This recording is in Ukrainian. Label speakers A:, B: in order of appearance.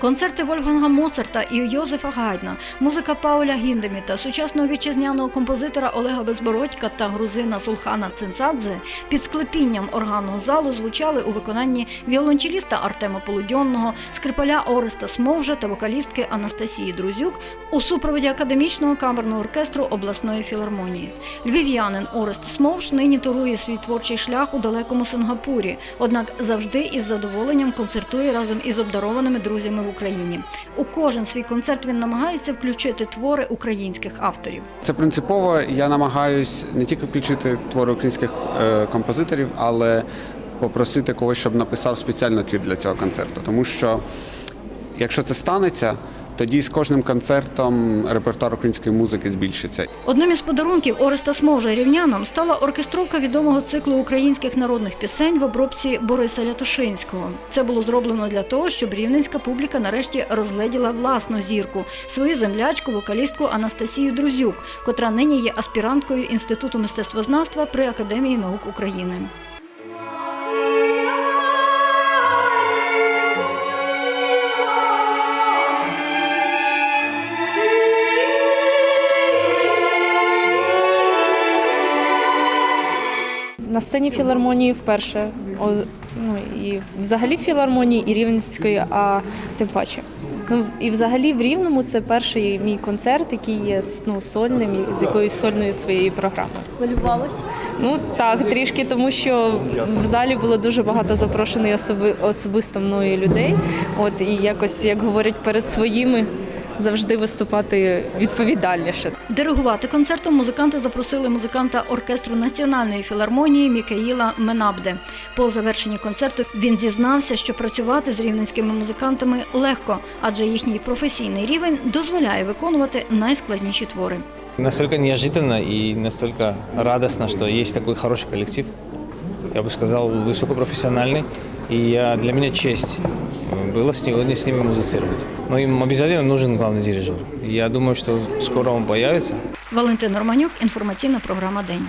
A: Концерти Вольфганга Моцарта і Йозефа Гайдна, музика Пауля Гіндеміта, сучасного вітчизняного композитора Олега Безбородька та грузина Сулхана Цинцадзе під склепінням органного залу звучали у виконанні віолончеліста Артема Полудьонного, скрипаля Ореста Смовжа та вокалістки Анастасії Друзюк у супроводі академічного камерного оркестру обласної філармонії. Львів'янин Орест Смовж нині турує свій творчий шлях у далекому Сингапурі, однак завжди із задоволенням концертує разом із обдарованими друзями в Україні. У кожен свій концерт він намагається включити твори українських авторів.
B: Це принципово. Я намагаюсь не тільки включити твори українських е, композиторів, але попросити когось, щоб написав спеціально твір для цього концерту. Тому що якщо це станеться, тоді з кожним концертом репертуар української музики збільшиться.
A: Одним із подарунків Ореста Смовжа рівнянам стала оркестровка відомого циклу українських народних пісень в обробці Бориса Лятошинського. Це було зроблено для того, щоб рівненська публіка нарешті розгледіла власну зірку, свою землячку, вокалістку Анастасію Друзюк, котра нині є аспіранткою Інституту мистецтвознавства при Академії наук України.
C: На сцені філармонії вперше. Ну і взагалі філармонії, і рівненської, а тим паче. Ну і взагалі в Рівному це перший мій концерт, який є ну, сольним з якоюсь сольною своєю програмою.
D: Хвилювалась?
C: Ну так, трішки, тому що в залі було дуже багато запрошених особи, особисто мною людей. От і якось, як говорять, перед своїми завжди виступати відповідальніше.
A: Диригувати концертом музиканти запросили музиканта оркестру Національної філармонії Мікаїла Менабде. По завершенні концерту він зізнався, що працювати з рівненськими музикантами легко, адже їхній професійний рівень дозволяє виконувати найскладніші твори.
E: Настолько неожиданно и настолько радостно, что есть такой хороший коллектив. Я бы сказал, высокопрофессиональный. И я, для меня честь было сегодня с ними музицировать. Но им обязательно нужен главный дирижер. Я думаю, что скоро он появится.
A: Валентин Романюк, інформаційна програма День.